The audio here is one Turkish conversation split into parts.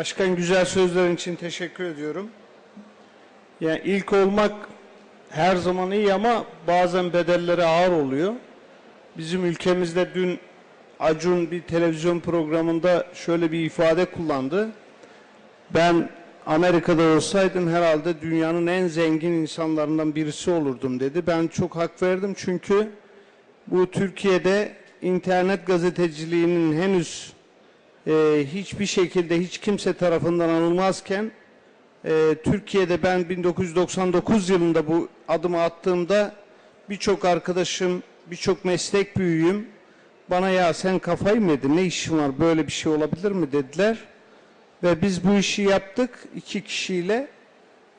Başkan güzel sözlerin için teşekkür ediyorum. Yani ilk olmak her zaman iyi ama bazen bedelleri ağır oluyor. Bizim ülkemizde dün Acun bir televizyon programında şöyle bir ifade kullandı. Ben Amerika'da olsaydım herhalde dünyanın en zengin insanlarından birisi olurdum dedi. Ben çok hak verdim çünkü bu Türkiye'de internet gazeteciliğinin henüz e, hiçbir şekilde hiç kimse tarafından anılmazken e, Türkiye'de ben 1999 yılında bu adımı attığımda birçok arkadaşım, birçok meslek büyüğüm bana ya sen kafayı mı yedin? Ne işin var? Böyle bir şey olabilir mi? dediler. Ve biz bu işi yaptık iki kişiyle.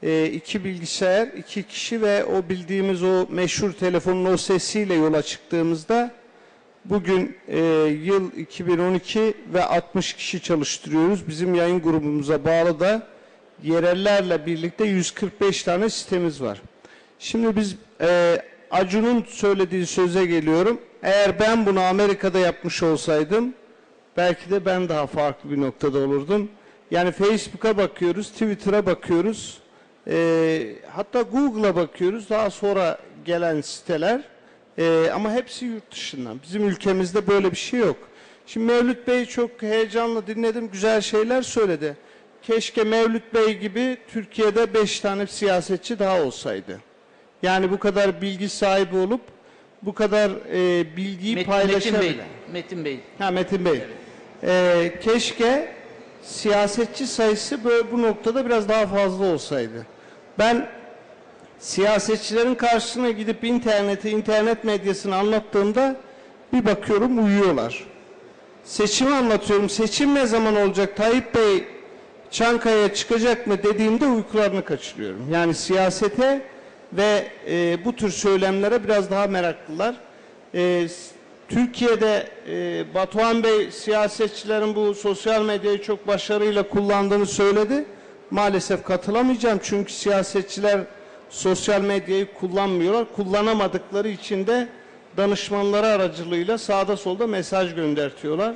E, iki bilgisayar, iki kişi ve o bildiğimiz o meşhur telefonun o sesiyle yola çıktığımızda bugün e, yıl 2012 ve 60 kişi çalıştırıyoruz. Bizim yayın grubumuza bağlı da yerellerle birlikte 145 tane sitemiz var. Şimdi biz e, Acun'un söylediği söze geliyorum. Eğer ben bunu Amerika'da yapmış olsaydım belki de ben daha farklı bir noktada olurdum. Yani Facebook'a bakıyoruz, Twitter'a bakıyoruz, e, hatta Google'a bakıyoruz. Daha sonra gelen siteler e, ama hepsi yurt dışından. Bizim ülkemizde böyle bir şey yok. Şimdi Mevlüt Bey çok heyecanlı dinledim, güzel şeyler söyledi. Keşke Mevlüt Bey gibi Türkiye'de beş tane siyasetçi daha olsaydı. Yani bu kadar bilgi sahibi olup bu kadar e, bilgiyi Metin, Metin paylaşabilen. Bey. Metin Bey. Ha Metin Bey. Ee, keşke siyasetçi sayısı böyle bu noktada biraz daha fazla olsaydı. Ben siyasetçilerin karşısına gidip interneti, internet medyasını anlattığımda bir bakıyorum uyuyorlar. Seçimi anlatıyorum. Seçim ne zaman olacak? Tayyip Bey Çankaya'ya çıkacak mı dediğimde uykularını kaçırıyorum. Yani siyasete ve e, bu tür söylemlere biraz daha meraklılar. E, Türkiye'de e, Batuhan Bey siyasetçilerin bu sosyal medyayı çok başarıyla kullandığını söyledi. Maalesef katılamayacağım çünkü siyasetçiler sosyal medyayı kullanmıyorlar. Kullanamadıkları için de danışmanları aracılığıyla sağda solda mesaj göndertiyorlar.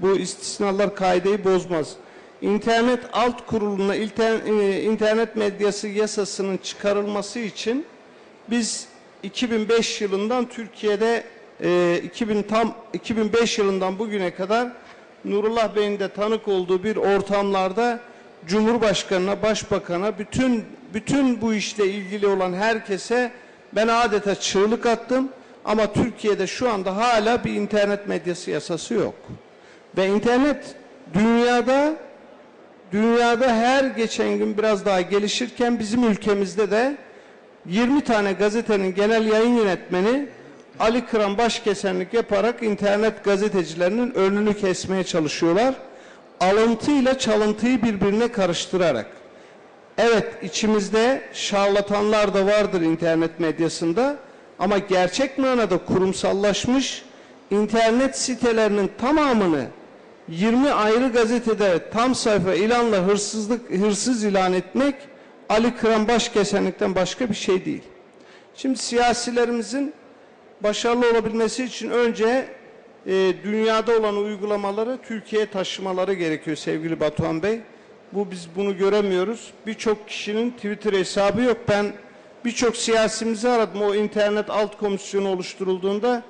Bu istisnalar kaideyi bozmaz. İnternet alt kuruluna e, internet medyası yasasının çıkarılması için biz 2005 yılından Türkiye'de e, 2000 tam 2005 yılından bugüne kadar Nurullah Bey'in de tanık olduğu bir ortamlarda Cumhurbaşkanına, Başbakan'a, bütün bütün bu işle ilgili olan herkese ben adeta çığlık attım. Ama Türkiye'de şu anda hala bir internet medyası yasası yok. Ve internet dünyada dünyada her geçen gün biraz daha gelişirken bizim ülkemizde de 20 tane gazetenin genel yayın yönetmeni Ali Kıran başkesenlik yaparak internet gazetecilerinin önünü kesmeye çalışıyorlar. Alıntıyla çalıntıyı birbirine karıştırarak. Evet içimizde şarlatanlar da vardır internet medyasında ama gerçek manada kurumsallaşmış internet sitelerinin tamamını 20 ayrı gazetede tam sayfa ilanla hırsızlık hırsız ilan etmek Ali Kıran başkesenlikten başka bir şey değil. Şimdi siyasilerimizin başarılı olabilmesi için önce e, dünyada olan uygulamaları Türkiye'ye taşımaları gerekiyor sevgili Batuhan Bey. Bu biz bunu göremiyoruz. Birçok kişinin Twitter hesabı yok. Ben birçok siyasimizi aradım. O internet alt komisyonu oluşturulduğunda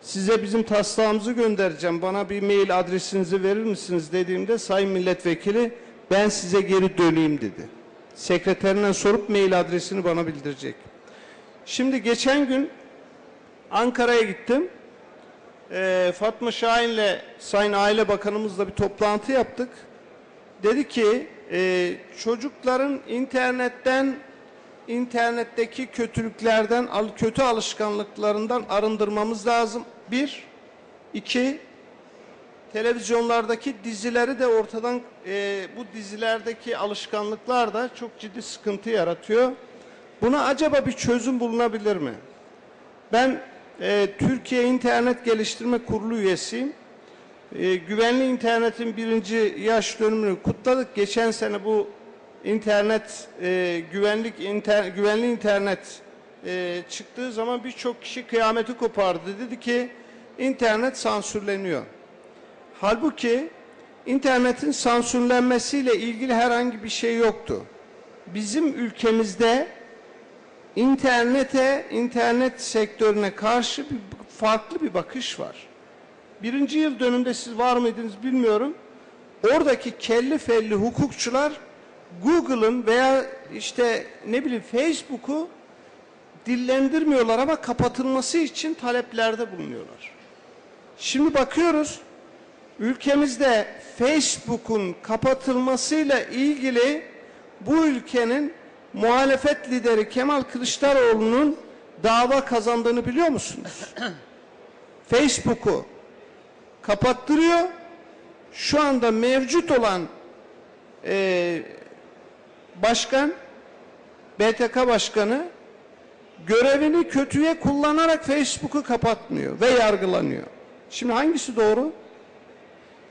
size bizim taslağımızı göndereceğim. Bana bir mail adresinizi verir misiniz dediğimde Sayın Milletvekili ben size geri döneyim dedi. Sekreterinden sorup mail adresini bana bildirecek. Şimdi geçen gün Ankara'ya gittim. Ee, Fatma Şahin'le Sayın Aile Bakanımızla bir toplantı yaptık. Dedi ki e, çocukların internetten internetteki kötülüklerden kötü alışkanlıklarından arındırmamız lazım. Bir, iki, televizyonlardaki dizileri de ortadan e, bu dizilerdeki alışkanlıklar da çok ciddi sıkıntı yaratıyor. Buna acaba bir çözüm bulunabilir mi? Ben e, Türkiye İnternet Geliştirme Kurulu üyesiyim. E, güvenli internetin birinci yaş dönümünü kutladık. Geçen sene bu internet e, güvenlik inter, güvenli internet e, çıktığı zaman birçok kişi kıyameti kopardı. Dedi ki internet sansürleniyor. Halbuki internetin sansürlenmesiyle ilgili herhangi bir şey yoktu. Bizim ülkemizde internete, internet sektörüne karşı bir farklı bir bakış var. Birinci yıl dönümde siz var mıydınız bilmiyorum. Oradaki kelli felli hukukçular Google'ın veya işte ne bileyim Facebook'u dillendirmiyorlar ama kapatılması için taleplerde bulunuyorlar. Şimdi bakıyoruz ülkemizde Facebook'un kapatılmasıyla ilgili bu ülkenin muhalefet lideri Kemal Kılıçdaroğlu'nun dava kazandığını biliyor musunuz? Facebook'u kapattırıyor. Şu anda mevcut olan e, başkan, BTK başkanı görevini kötüye kullanarak Facebook'u kapatmıyor ve yargılanıyor. Şimdi hangisi doğru?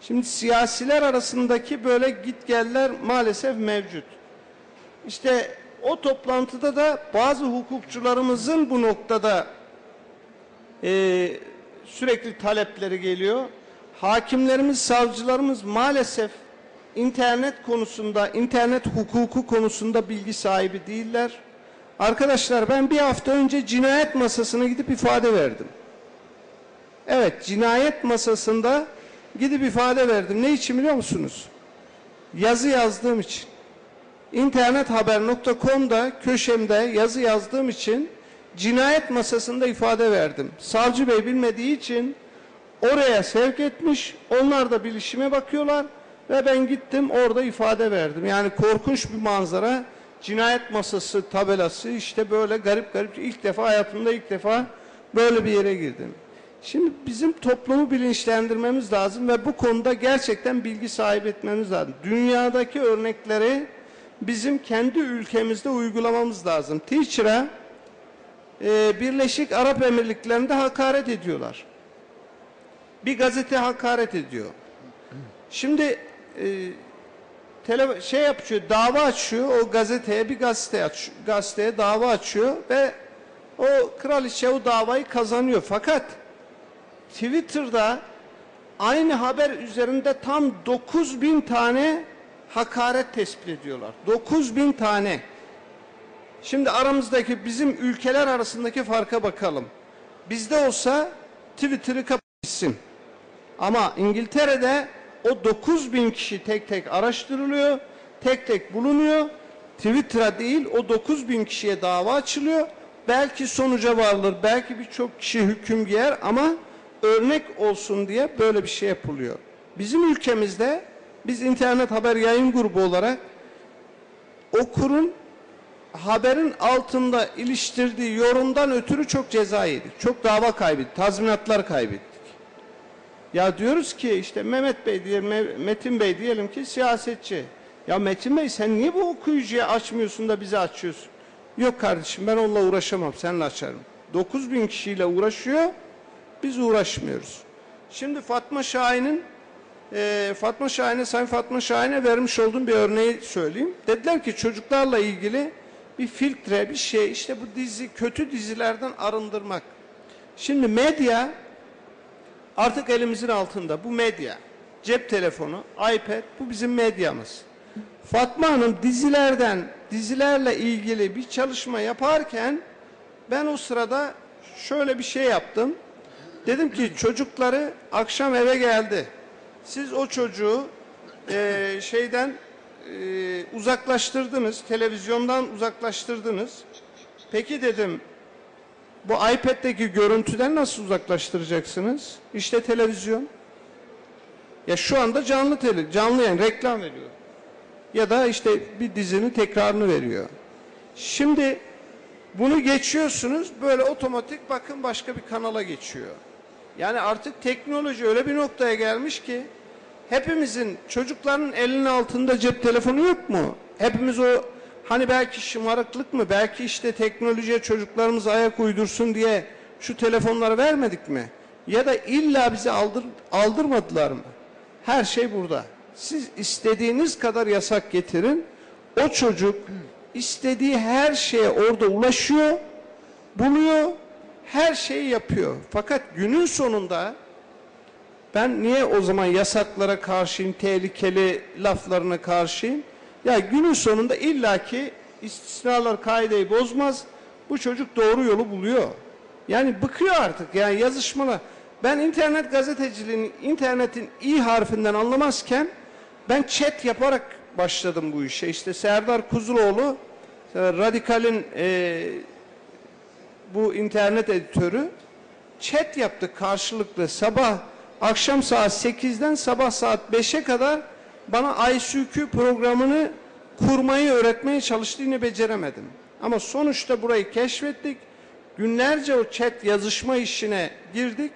Şimdi siyasiler arasındaki böyle gitgeller maalesef mevcut. İşte o toplantıda da bazı hukukçularımızın bu noktada e, sürekli talepleri geliyor. Hakimlerimiz, savcılarımız maalesef internet konusunda, internet hukuku konusunda bilgi sahibi değiller. Arkadaşlar ben bir hafta önce cinayet masasına gidip ifade verdim. Evet, cinayet masasında gidip ifade verdim. Ne için biliyor musunuz? Yazı yazdığım için. İnternethaber.com'da köşemde yazı yazdığım için cinayet masasında ifade verdim. Savcı bey bilmediği için oraya sevk etmiş. Onlar da bilişime bakıyorlar ve ben gittim orada ifade verdim. Yani korkunç bir manzara. Cinayet masası tabelası işte böyle garip garip ilk defa hayatımda ilk defa böyle bir yere girdim. Şimdi bizim toplumu bilinçlendirmemiz lazım ve bu konuda gerçekten bilgi sahibi etmemiz lazım. Dünyadaki örnekleri bizim kendi ülkemizde uygulamamız lazım. Teacher'a e, Birleşik Arap Emirlikleri'nde hakaret ediyorlar. Bir gazete hakaret ediyor. Şimdi e, tele, şey yapıyor, dava açıyor o gazeteye bir gazete aç, gazeteye dava açıyor ve o kraliçe o davayı kazanıyor. Fakat Twitter'da aynı haber üzerinde tam 9000 tane hakaret tespit ediyorlar. 9000 tane. Şimdi aramızdaki bizim ülkeler arasındaki farka bakalım. Bizde olsa Twitter'ı kapatmışsın. Ama İngiltere'de o 9000 kişi tek tek araştırılıyor, tek tek bulunuyor. Twitter'a değil o 9000 kişiye dava açılıyor. Belki sonuca varılır, belki birçok kişi hüküm giyer ama örnek olsun diye böyle bir şey yapılıyor. Bizim ülkemizde biz internet haber yayın grubu olarak okurun haberin altında iliştirdiği yorumdan ötürü çok ceza yedik. Çok dava kaybettik, tazminatlar kaybettik. Ya diyoruz ki işte Mehmet Bey diyelim, Metin Bey diyelim ki siyasetçi. Ya Metin Bey sen niye bu okuyucuya açmıyorsun da bize açıyorsun? Yok kardeşim ben onunla uğraşamam, seninle açarım. 9000 kişiyle uğraşıyor, biz uğraşmıyoruz. Şimdi Fatma Şahin'in e, Fatma Şahin'e, Sayın Fatma Şahin'e vermiş olduğum bir örneği söyleyeyim. Dediler ki çocuklarla ilgili bir filtre, bir şey, işte bu dizi, kötü dizilerden arındırmak. Şimdi medya artık elimizin altında. Bu medya. Cep telefonu, iPad, bu bizim medyamız. Fatma Hanım dizilerden, dizilerle ilgili bir çalışma yaparken ben o sırada şöyle bir şey yaptım. Dedim ki çocukları akşam eve geldi. Siz o çocuğu e, şeyden e, uzaklaştırdınız, televizyondan uzaklaştırdınız. Peki dedim, bu iPad'deki görüntüden nasıl uzaklaştıracaksınız? İşte televizyon. Ya şu anda canlı tele, canlı yani reklam veriyor. Ya da işte bir dizinin tekrarını veriyor. Şimdi bunu geçiyorsunuz, böyle otomatik bakın başka bir kanala geçiyor. Yani artık teknoloji öyle bir noktaya gelmiş ki hepimizin çocukların elinin altında cep telefonu yok mu? Hepimiz o hani belki şımarıklık mı? Belki işte teknolojiye çocuklarımız ayak uydursun diye şu telefonları vermedik mi? Ya da illa bizi aldır, aldırmadılar mı? Her şey burada. Siz istediğiniz kadar yasak getirin. O çocuk istediği her şeye orada ulaşıyor, buluyor her şeyi yapıyor. Fakat günün sonunda Ben niye o zaman yasaklara karşıyım, tehlikeli laflarına karşıyım? Ya günün sonunda illaki istisnalar kaideyi bozmaz. Bu çocuk doğru yolu buluyor. Yani bıkıyor artık yani yazışmalar. Ben internet gazeteciliğinin, internetin i harfinden anlamazken ben chat yaparak başladım bu işe. İşte Serdar Kuzuloğlu, e, Radikal'in e, bu internet editörü chat yaptık karşılıklı sabah akşam saat 8'den sabah saat 5'e kadar bana ISQ programını kurmayı öğretmeye çalıştı yine beceremedim. Ama sonuçta burayı keşfettik. Günlerce o chat yazışma işine girdik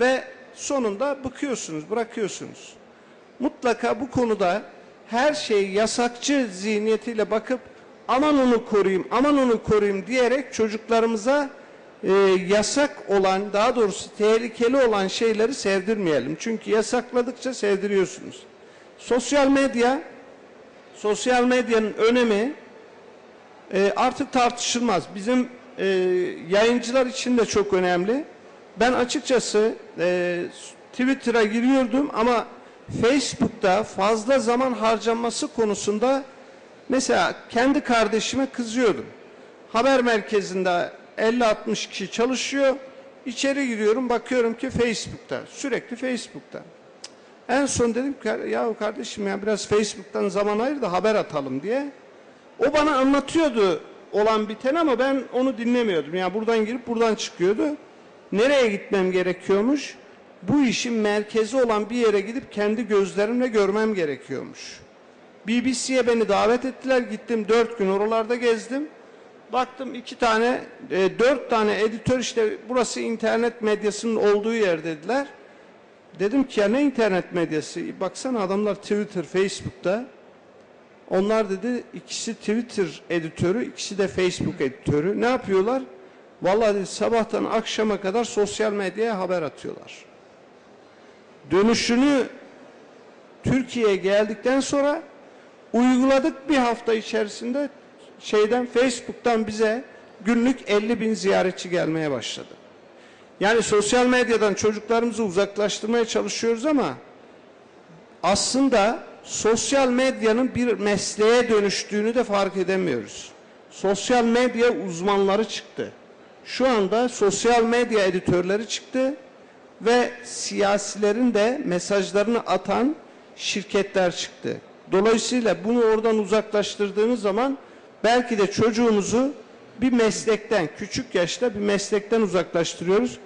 ve sonunda bıkıyorsunuz, bırakıyorsunuz. Mutlaka bu konuda her şeyi yasakçı zihniyetiyle bakıp aman onu koruyayım, aman onu koruyayım diyerek çocuklarımıza e, yasak olan, daha doğrusu tehlikeli olan şeyleri sevdirmeyelim. Çünkü yasakladıkça sevdiriyorsunuz. Sosyal medya, sosyal medyanın önemi e, artık tartışılmaz. Bizim e, yayıncılar için de çok önemli. Ben açıkçası e, Twitter'a giriyordum ama Facebook'ta fazla zaman harcanması konusunda mesela kendi kardeşime kızıyordum. Haber merkezinde 50-60 kişi çalışıyor. İçeri giriyorum bakıyorum ki Facebook'ta. Sürekli Facebook'ta. En son dedim ki ya kardeşim ya biraz Facebook'tan zaman ayır da haber atalım diye. O bana anlatıyordu olan biten ama ben onu dinlemiyordum. Yani buradan girip buradan çıkıyordu. Nereye gitmem gerekiyormuş? Bu işin merkezi olan bir yere gidip kendi gözlerimle görmem gerekiyormuş. BBC'ye beni davet ettiler. Gittim dört gün oralarda gezdim. Baktım iki tane, e, dört tane editör işte burası internet medyasının olduğu yer dediler. Dedim ki ya ne internet medyası? Baksana adamlar Twitter, Facebook'ta. Onlar dedi ikisi Twitter editörü, ikisi de Facebook editörü. Ne yapıyorlar? Vallahi dedi, sabahtan akşama kadar sosyal medyaya haber atıyorlar. Dönüşünü Türkiye'ye geldikten sonra uyguladık bir hafta içerisinde şeyden Facebook'tan bize günlük 50 bin ziyaretçi gelmeye başladı. Yani sosyal medyadan çocuklarımızı uzaklaştırmaya çalışıyoruz ama aslında sosyal medyanın bir mesleğe dönüştüğünü de fark edemiyoruz. Sosyal medya uzmanları çıktı. Şu anda sosyal medya editörleri çıktı ve siyasilerin de mesajlarını atan şirketler çıktı. Dolayısıyla bunu oradan uzaklaştırdığınız zaman belki de çocuğumuzu bir meslekten, küçük yaşta bir meslekten uzaklaştırıyoruz.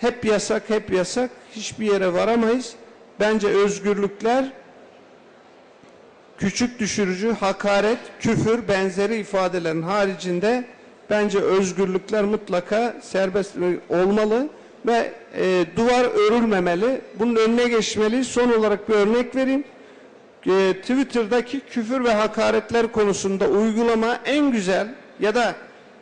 Hep yasak, hep yasak, hiçbir yere varamayız. Bence özgürlükler küçük düşürücü, hakaret, küfür benzeri ifadelerin haricinde bence özgürlükler mutlaka serbest olmalı ve e, duvar örülmemeli. Bunun önüne geçmeli. Son olarak bir örnek vereyim. E, Twitter'daki küfür ve hakaretler konusunda uygulama en güzel ya da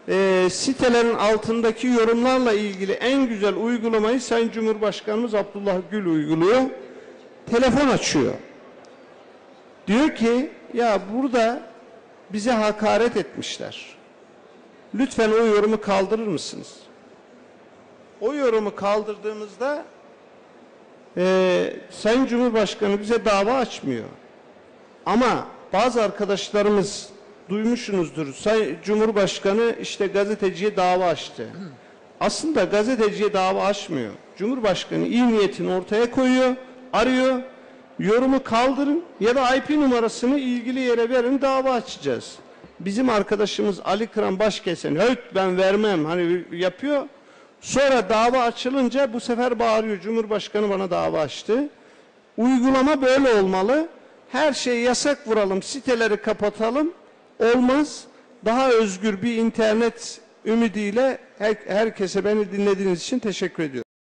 e, sitelerin altındaki yorumlarla ilgili en güzel uygulamayı Sayın Cumhurbaşkanımız Abdullah Gül uyguluyor. Telefon açıyor. Diyor ki ya burada bize hakaret etmişler. Lütfen o yorumu kaldırır mısınız? O yorumu kaldırdığımızda e, Sayın Cumhurbaşkanı bize dava açmıyor. Ama bazı arkadaşlarımız duymuşsunuzdur. Sayın Cumhurbaşkanı işte gazeteciye dava açtı. Aslında gazeteciye dava açmıyor. Cumhurbaşkanı iyi niyetini ortaya koyuyor, arıyor, yorumu kaldırın ya da IP numarasını ilgili yere verin dava açacağız. Bizim arkadaşımız Ali Kıran Başkesen höt ben vermem hani yapıyor. Sonra dava açılınca bu sefer bağırıyor Cumhurbaşkanı bana dava açtı. Uygulama böyle olmalı. Her şey yasak vuralım, siteleri kapatalım. Olmaz. Daha özgür bir internet ümidiyle her, herkese beni dinlediğiniz için teşekkür ediyorum.